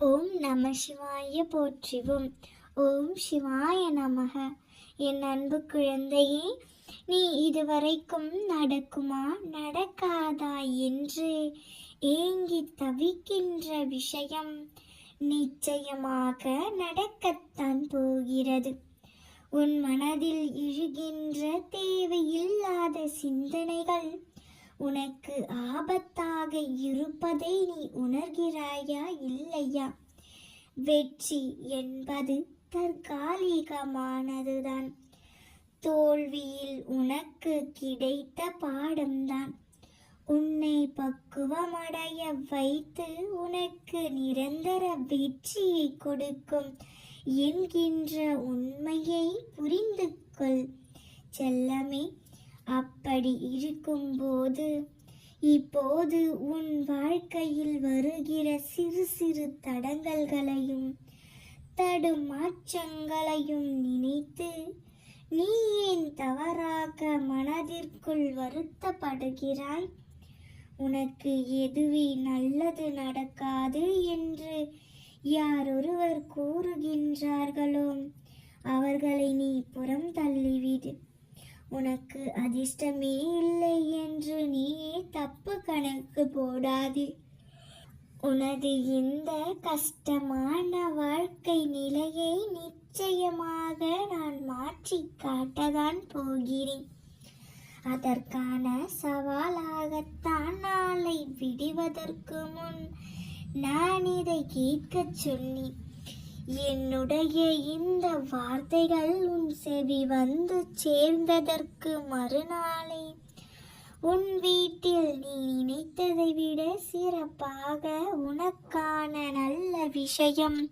ஓம் நம சிவாய போற்றிவோம். ஓம் சிவாய நமக. என் அன்பு குழந்தையே நீ இதுவரைக்கும் நடக்குமா? நடக்காதா என்று ஏங்கி தவிக்கின்ற விஷயம் நிச்சயமாக நடக்கத்தான் போகிறது. உன் மனதில் இழுகின்ற தேவையில்லாத சிந்தனைகள் உனக்கு ஆபத்தாக இருப்பதை நீ உணர்கிறாயா இல்லையா? வெற்றி என்பது தற்காலிகமானதுதான். தோல்வியில் உனக்கு கிடைத்த பாடம்தான். உன்னை பக்குவமடைய வைத்து உனக்கு நிரந்தர வெற்றியை கொடுக்கும் என்கின்ற உண்மையை புரிந்து கொள் செல்லமே அப்படி இருக்கும்போது இப்போது உன் வாழ்க்கையில் வருகிற சிறு சிறு தடங்கல்களையும் தடுமாற்றங்களையும் நினைத்து நீ ஏன் தவறாக மனதிற்குள் வருத்தப்படுகிறாய்? உனக்கு எதுவே நல்லது நடக்காது என்று யாரொருவர் கூறுகின்றார்களோ அவர்களை நீ புறம் தள்ளிவிடு உனக்கு அதிர்ஷ்டமே இல்லை என்று நீ தப்பு கணக்கு போடாதே. உனது இந்த கஷ்டமான வாழ்க்கை நிலையை நிச்சயமாக நான் மாற்றி காட்டதான் போகிறேன். அதற்கான சவாலாகத்தான் நாளை விடுவதற்கு முன் நான் இதை கேட்கச் சொன்னேன். என்னுடைய இந்த வார்த்தைகள் உன் செவி வந்து சேர்ந்ததற்கு மறுநாளே. உன் வீட்டில் நீ நினைத்ததை விட சிறப்பாக உனக்கான நல்ல விஷயம்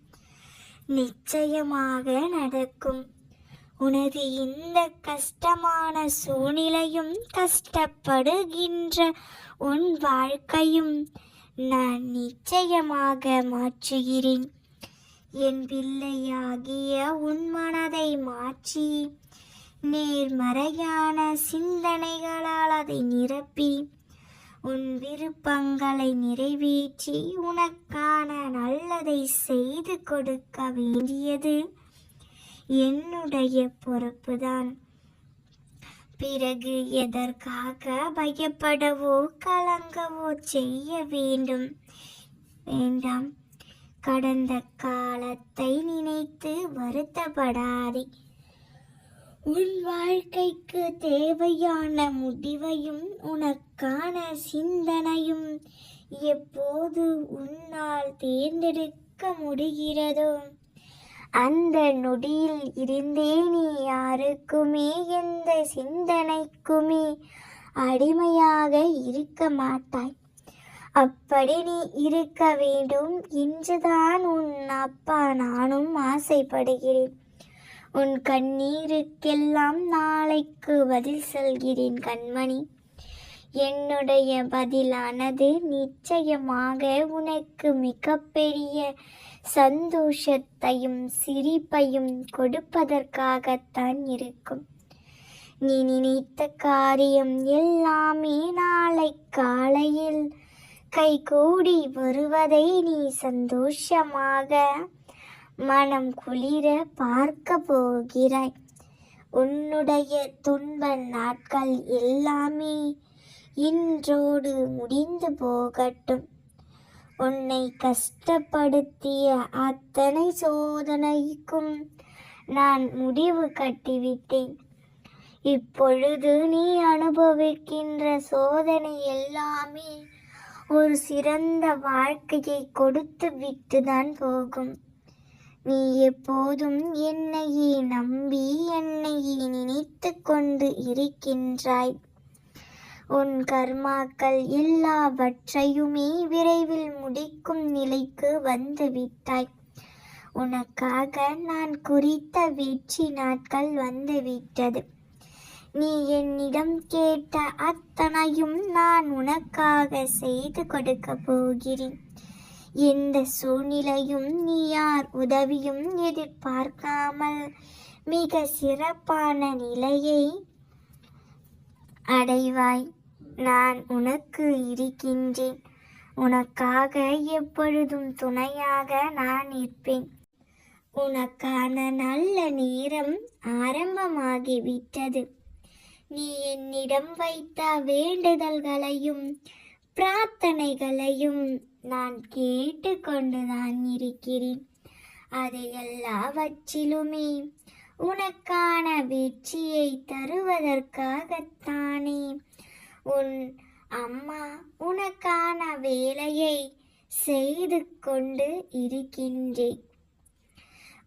நிச்சயமாக நடக்கும். உனது இந்த கஷ்டமான சூழ்நிலையும் கஷ்டப்படுகின்ற உன் வாழ்க்கையும் நான் நிச்சயமாக மாற்றுகிறேன். என் பிள்ளையாகிய உன் மனதை மாற்றி நேர்மறையான சிந்தனைகளால் அதை நிரப்பி உன் விருப்பங்களை நிறைவேற்றி உனக்கான நல்லதை செய்து கொடுக்க வேண்டியது என்னுடைய பொறுப்புதான். பிறகு எதற்காக பயப்படவோ கலங்கவோ செய்ய வேண்டும். வேண்டாம். கடந்த காலத்தை நினைத்து வருத்தப்படாதே. உன் வாழ்க்கைக்கு தேவையான முடிவையும் உனக்கான சிந்தனையும் எப்போது உன்னால் தேர்ந்தெடுக்க முடிகிறதோ அந்த நொடியில் இருந்தே நீ யாருக்குமே எந்த சிந்தனைக்குமே அடிமையாக இருக்க மாட்டாய். அப்படி நீ இருக்க வேண்டும். என்றுதான் உன் அப்பா நானும் ஆசைப்படுகிறேன். உன் கண்ணீருக்கெல்லாம் நாளைக்கு பதில் சொல்கிறேன் கண்மணி. என்னுடைய பதிலானது நிச்சயமாக உனக்கு மிகப்பெரிய சந்தோஷத்தையும் சிரிப்பையும் கொடுப்பதற்காகத்தான் இருக்கும். நீ நினைத்த காரியம் எல்லாமே நாளை காலையில் கைகூடி வருவதை நீ சந்தோஷமாக மனம் குளிர பார்க்க போகிறாய். உன்னுடைய துன்ப நாட்கள் எல்லாமே இன்றோடு முடிந்து போகட்டும். உன்னை கஷ்டப்படுத்திய அத்தனை சோதனைக்கும் நான் முடிவு கட்டிவிட்டேன். இப்பொழுது நீ அனுபவிக்கின்ற சோதனை எல்லாமே ஒரு சிறந்த வாழ்க்கையை கொடுத்து விட்டுதான் போகும். நீ எப்போதும் என்னையே நம்பி என்னையே நினைத்து கொண்டு இருக்கின்றாய். உன் கர்மாக்கள் எல்லாவற்றையுமே விரைவில் முடிக்கும் நிலைக்கு வந்துவிட்டாய் உனக்காக நான் குறித்த வெற்றி நாட்கள் வந்துவிட்டது நீ என்னிடம் கேட்ட அத்தனையும் நான் உனக்காக செய்து கொடுக்க போகிறேன். எந்த சூழ்நிலையும் நீ யார் உதவியும் எதிர்பார்க்காமல் மிக சிறப்பான நிலையை அடைவாய். நான் உனக்கு இருக்கின்றேன். உனக்காக எப்பொழுதும் துணையாக நான் நிற்பேன் உனக்கான நல்ல நேரம் ஆரம்பமாகிவிட்டது. நீ என்னிடம் வைத்த வேண்டுதல்களையும் பிரார்த்தனைகளையும் நான் கேட்டுக்கொண்டுதான் இருக்கிறேன். அது எல்லாவற்றிலுமே உனக்கான வெற்றியை தருவதற்காகத்தானே. உன் அம்மா உனக்கான வேலையை செய்து கொண்டு இருக்கின்றேன்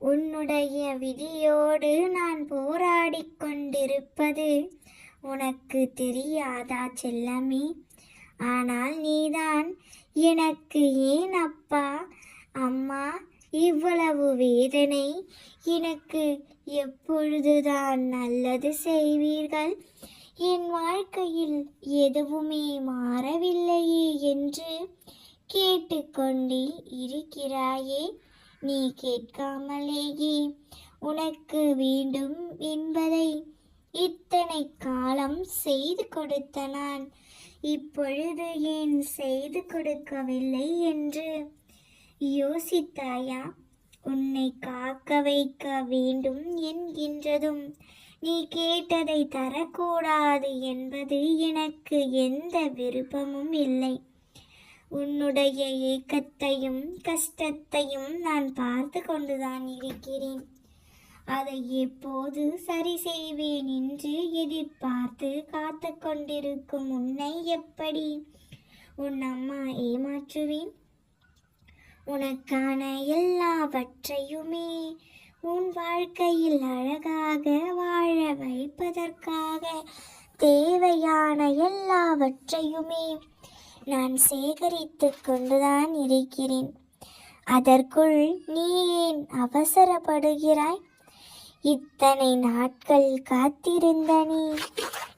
உன்னுடைய விதியோடு நான் போராடிக் கொண்டிருப்பது உனக்கு தெரியாதா செல்லமே? ஆனால் நீதான். எனக்கு ஏன் அப்பா? அம்மா இவ்வளவு வேதனை. எனக்கு எப்பொழுதுதான் நல்லது செய்வீர்கள்? என் வாழ்க்கையில் எதுவுமே மாறவில்லையே என்று கேட்டுக்கொண்டே இருக்கிறாயே. நீ கேட்காமலேயே உனக்கு வேண்டும் என்பதை இத்தனை காலம் செய்து கொடுத்த நான் இப்பொழுது ஏன் செய்து கொடுக்கவில்லை என்று? யோசித்தாயா? உன்னை காக்க வைக்க வேண்டும் என்கின்றதும் நீ கேட்டதை தரக்கூடாது என்பது எனக்கு எந்த விருப்பமும் இல்லை. உன்னுடைய ஏக்கத்தையும் கஷ்டத்தையும் நான் பார்த்து கொண்டுதான் இருக்கிறேன். அதை எப்போது சரி செய்வேன் என்று எதிர்பார்த்து காத்து கொண்டிருக்கும் உன்னை எப்படி? உன் அம்மா ஏமாற்றுவேன். உனக்கான எல்லாவற்றையுமே உன் வாழ்க்கையில் அழகாக வாழ வைப்பதற்காக தேவையான எல்லாவற்றையுமே நான் சேகரித்து கொண்டுதான் இருக்கிறேன். அதற்குள் நீ ஏன் அவசரப்படுகிறாய்? இத்தனை நாட்கள் காத்திருந்த நீ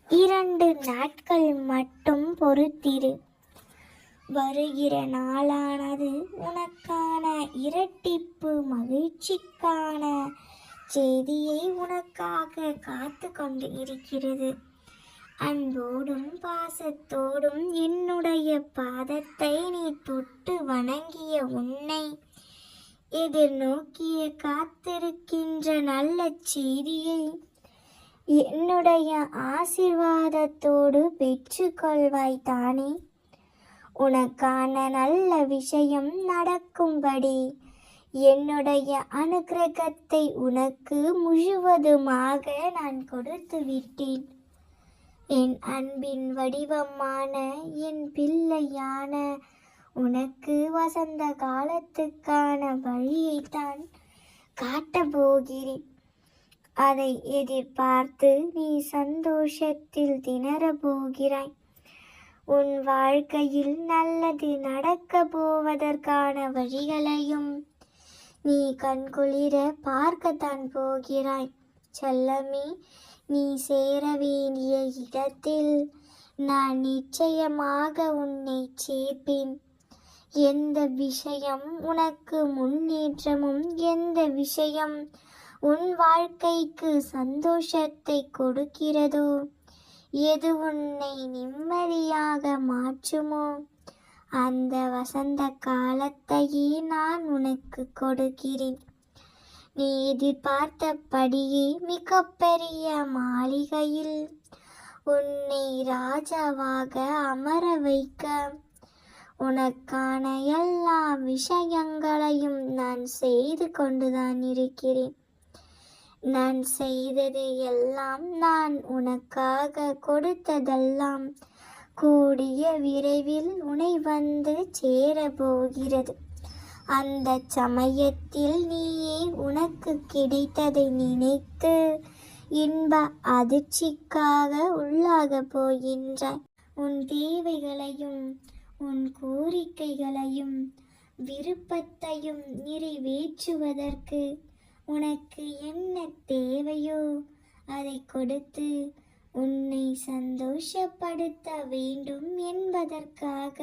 இரண்டு நாட்கள் மட்டும் பொறுத்திரு. வருகிற நாளானது உனக்கான இரட்டிப்பு மகிழ்ச்சிக்கான செய்தியை உனக்காக காத்து கொண்டு இருக்கிறது. அன்போடும் பாசத்தோடும் என்னுடைய பாதத்தை நீ தொட்டு வணங்கிய உன்னை எதிர்நோக்கிய காத்திருக்கின்ற நல்ல செய்தியை என்னுடைய ஆசிர்வாதத்தோடு பெற்றுக்கொள்வாய் தானே. உனக்கான நல்ல விஷயம் நடக்கும்படி என்னுடைய அனுக்கிரகத்தை உனக்கு முழுவதுமாக நான் கொடுத்து விட்டேன். என் அன்பின் வடிவமான என் பிள்ளையான உனக்கு வசந்த காலத்துக்கான வழியைத்தான் காட்டப் போகிறேன் அதை எதிர்பார்த்து நீ சந்தோஷத்தில் திணறப் போகிறாய் உன் வாழ்க்கையில் நல்லது நடக்கப் போவதற்கான வழிகளையும் நீ கண்குளிர பார்க்கத்தான் போகிறாய். செல்லமே நீ சேர வேண்டிய இடத்தில் நான் நிச்சயமாக உன்னை சேர்ப்பேன். எந்த விஷயம் உனக்கு முன்னேற்றமும் எந்த விஷயம் உன் வாழ்க்கைக்கு சந்தோஷத்தை கொடுக்கிறதோ எது உன்னை நிம்மதியாக மாற்றுமோ அந்த வசந்த காலத்தையே நான் உனக்கு கொடுக்கிறேன். நீ எதிர்பார்த்தபடியே மிகப்பெரிய மாளிகையில் உன்னை ராஜாவாக அமர வைக்க உனக்கான எல்லா விஷயங்களையும் நான் செய்து கொண்டுதான் இருக்கிறேன். நான் செய்தது எல்லாம் நான் உனக்காக கொடுத்ததெல்லாம் கூடிய விரைவில் உனை வந்து சேரப்போகிறது. அந்த சமயத்தில் நீயே உனக்கு கிடைத்ததை நினைத்து இன்ப அதிர்ச்சிக்காக உள்ளாக போகின்றாய் உன் தேவைகளையும் உன் கோரிக்கைகளையும் விருப்பத்தையும் நிறைவேற்றுவதற்கு உனக்கு என்ன தேவையோ அதை கொடுத்து உன்னை சந்தோஷப்படுத்த வேண்டும் என்பதற்காக.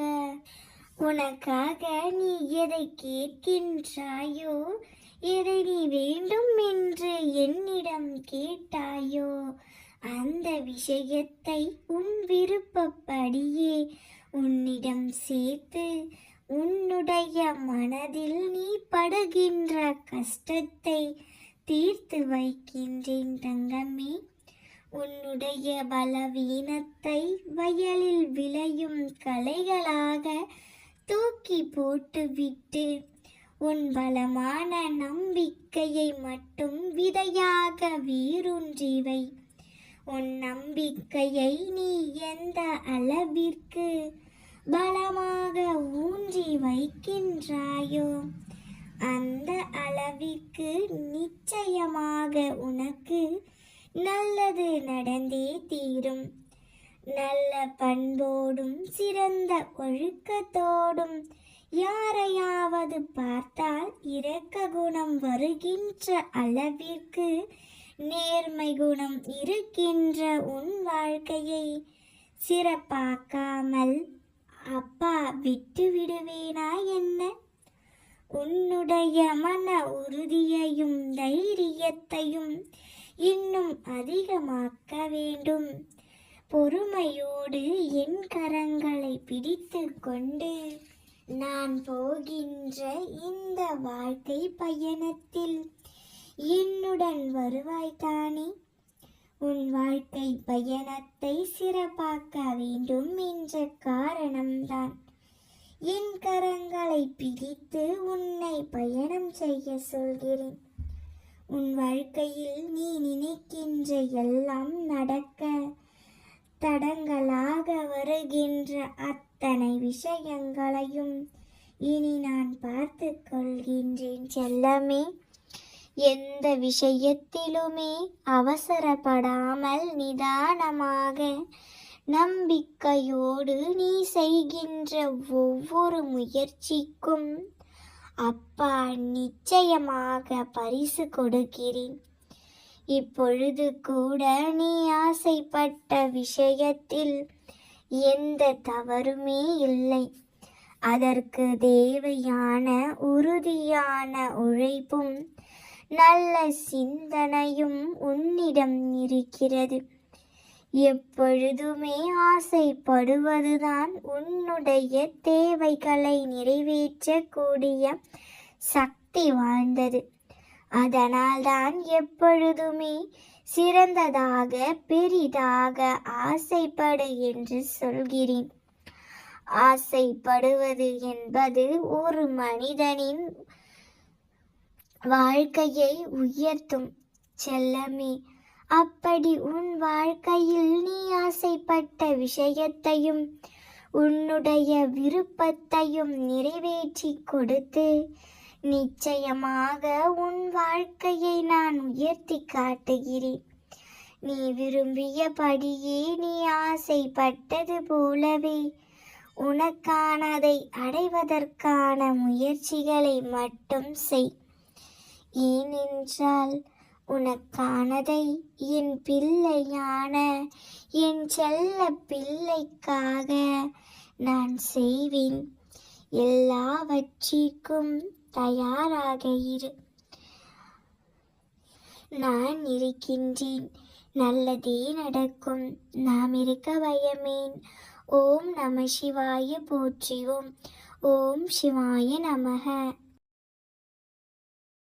உனக்காக நீ எதை கேட்கின்றாயோ எதை நீ வேண்டும் என்று என்னிடம் கேட்டாயோ அந்த விஷயத்தை உன் விருப்பப்படியே உன்னிடம் சேர்த்து உன்னுடைய மனதில் நீ படுகின்ற கஷ்டத்தை தீர்த்து வைக்கின்றேன் தங்கமே. உன்னுடைய பலவீனத்தை வயலில் விளையும் கலைகளாக தூக்கி போட்டுவிட்டு உன் பலமான நம்பிக்கையை மட்டும் விதையாக வீரூன்றிவை உன் நம்பிக்கையை நீ எந்த அளவிற்கு பலமாக ஊன்றி வைக்கின்றாயோ அந்த அளவிற்கு நிச்சயமாக உனக்கு நல்லது நடந்தே தீரும். நல்ல பண்போடும் சிறந்த ஒழுக்கத்தோடும் யாரையாவது பார்த்தால் இரக்க குணம் வருகின்ற அளவிற்கு நேர்மை குணம் இருக்கின்ற உன் வாழ்க்கையை சிறப்பாக்காமல் அப்பா விட்டு விடுவேனா என்ன? உன்னுடைய மன உறுதியையும் தைரியத்தையும் இன்னும் அதிகமாக்க வேண்டும். பொறுமையோடு என் கரங்களை பிடித்து கொண்டு நான் போகின்ற இந்த வாழ்க்கை பயணத்தில் என்னுடன் வருவாய்தானே உன் வாழ்க்கை பயணத்தை சிறப்பாக்க வேண்டும் என்ற காரணம்தான். என் கரங்களை பிடித்து உன்னை பயணம் செய்ய சொல்கிறேன். உன் வாழ்க்கையில் நீ நினைக்கின்ற எல்லாம் நடக்க தடங்களாக வருகின்ற அத்தனை விஷயங்களையும் இனி நான் பார்த்து கொள்கின்றேன். செல்லமே எந்த விஷயத்திலுமே அவசரப்படாமல் நிதானமாக நம்பிக்கையோடு நீ செய்கின்ற ஒவ்வொரு முயற்சிக்கும் அப்பா நிச்சயமாக பரிசு கொடுக்கிறேன். இப்பொழுது கூட நீ ஆசைப்பட்ட விஷயத்தில் எந்த தவறுமே இல்லை. அதற்கு தேவையான உறுதியான உழைப்பும் நல்ல சிந்தனையும் உன்னிடம் இருக்கிறது. எப்பொழுதுமே ஆசைப்படுவதுதான் உன்னுடைய தேவைகளை நிறைவேற்றக்கூடிய சக்தி வாய்ந்தது. அதனால்தான் எப்பொழுதுமே சிறந்ததாக பெரிதாக ஆசைப்படு என்று சொல்கிறேன். ஆசைப்படுவது என்பது ஒரு மனிதனின் வாழ்க்கையை உயர்த்தும் செல்லமே. அப்படி உன் வாழ்க்கையில் நீ ஆசைப்பட்ட விஷயத்தையும் உன்னுடைய விருப்பத்தையும் நிறைவேற்றி கொடுத்து நிச்சயமாக உன் வாழ்க்கையை நான் உயர்த்தி காட்டுகிறேன். நீ விரும்பியபடியே நீ ஆசைப்பட்டது போலவே உனக்கானதை அடைவதற்கான முயற்சிகளை மட்டும் செய். ஏனென்றால் உனக்கானதை என் பிள்ளையான என் செல்ல பிள்ளைக்காக நான் செய்வேன். எல்லாவற்றிற்கும் தயாராக இரு. நான் இருக்கின்றேன். நல்லதே நடக்கும். நாம் இருக்க பயமேன் ஓம் நம சிவாய போற்றிவோம். ஓம் சிவாய நமக.